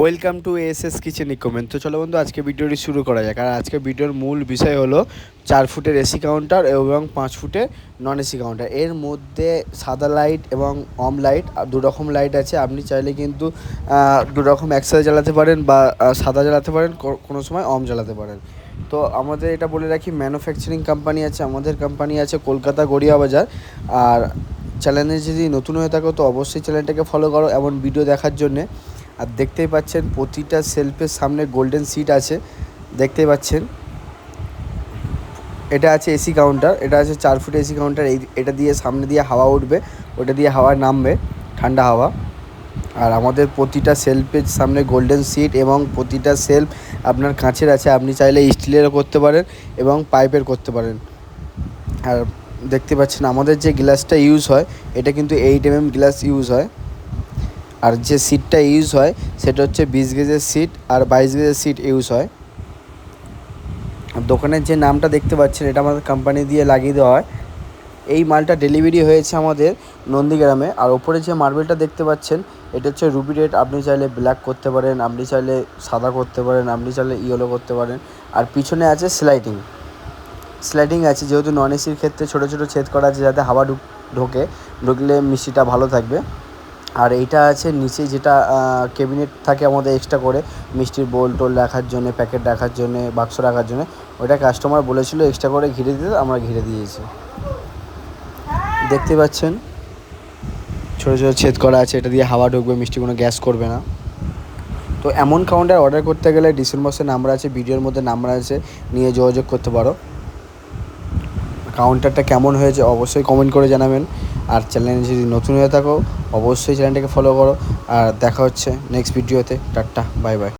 Welcome to S S kitchen equipment তো চলো বন্ধু, আজকে ভিডিওটি শুরু করা যাক। আর আজকে ভিডিওর মূল বিষয় হলো চার ফুটের এসি কাউন্টার এবং পাঁচ ফুটের নন এসি কাউন্টার এর মধ্যে সাদা লাইট এবং অম লাইট দু রকম লাইট আছে। আপনি চাইলে কিন্তু দু রকম একসাথে জ্বালাতে পারেন বা সাদা জ্বালাতে পারেন কোনো সময় অম জ্বালাতে পারেন। তো আমাদের এটা বলে রাখি ম্যানুফ্যাকচারিং কোম্পানি আছে, আমাদের কোম্পানি আছে কলকাতা গড়িয়া বাজার। আর চ্যানেলে যদি নতুন হয়ে থাকো, তো অবশ্যই চ্যানেলটাকে ফলো করো, এমন ভিডিও দেখার জন্যে। আর দেখতেই পাচ্ছেন প্রতিটা সেলফের সামনে গোল্ডেন সিট আছে। দেখতেই পাচ্ছেন। এটা আছে এসি কাউন্টার এটা আছে চার ফুট এসি কাউন্টার এই এটা দিয়ে সামনে দিয়ে হাওয়া উঠবে, ওটা দিয়ে হাওয়া নামবে, ঠান্ডা হাওয়া। আর আমাদের প্রতিটা সেলফের সামনে গোল্ডেন সিট এবং প্রতিটা সেলফ আপনার কাঁচের আছে, আপনি চাইলে স্টিলেরও করতে পারেন এবং পাইপের করতে পারেন। আর দেখতে পাচ্ছেন আমাদের যে গ্লাসটা ইউজ হয়, এটা কিন্তু eight M M glass use হয়। আর যে সিটটা ইউজ হয়, সেটা হচ্ছে বিশ গেজের সিট আর বাইশ গেজের সিট ইউজ হয়। দোকানের যে নামটা দেখতে পাচ্ছেন, এটা আমাদের কোম্পানি দিয়ে লাগিয়ে দেওয়া হয়। এই মালটা ডেলিভারি হয়েছে আমাদের নন্দীগ্রামে। আর ওপরে যে মার্বেলটা দেখতে পাচ্ছেন, এটা হচ্ছে রুবি রেড আপনি চাইলে ব্ল্যাক করতে পারেন, আপনি চাইলে সাদা করতে পারেন, আপনি চাইলে ইয়েলো করতে পারেন। আর পিছনে আছে স্লাইডিং স্লাইডিং আছে, যেহেতু নন এসির ক্ষেত্রে ছোটো ছোটো ছেদ করা আছে, যাতে হাওয়া ঢুক, ঢোকে, ঢুকলে মিষ্টিটা ভালো থাকবে। আর এইটা আছে নিচে যেটা ক্যাবিনেট থাকে আমাদের এক্সট্রা করে মিষ্টির বোল টোল রাখার জন্য প্যাকেট রাখার জন্য বাক্স রাখার জন্য ওটা কাস্টমার বলেছিল এক্সট্রা করে ঘিরে দিতে, আমরা ঘিরে দিয়েছি। দেখতে পাচ্ছেন? ছোটো ছোটো ছেদ করা আছে, এটা দিয়ে হাওয়া ঢুকবে, মিষ্টি কোনো গ্যাস করবে না। তো এমন কাউন্টার অর্ডার করতে গেলে ডিসেম্বসের নাম্বার আছে, ভিডিওর মধ্যে নাম্বার আছে, নিয়ে যোগাযোগ করতে পারো। কাউন্টারটা কেমন হয়েছে অবশ্যই কমেন্ট করে জানাবেন। আর চ্যানেলে যদি নতুন হয়ে থাকো অবশ্যই চ্যানেলটাকে ফলো করো আর দেখা হচ্ছে নেক্সট ভিডিওতে টাটা বাই বাই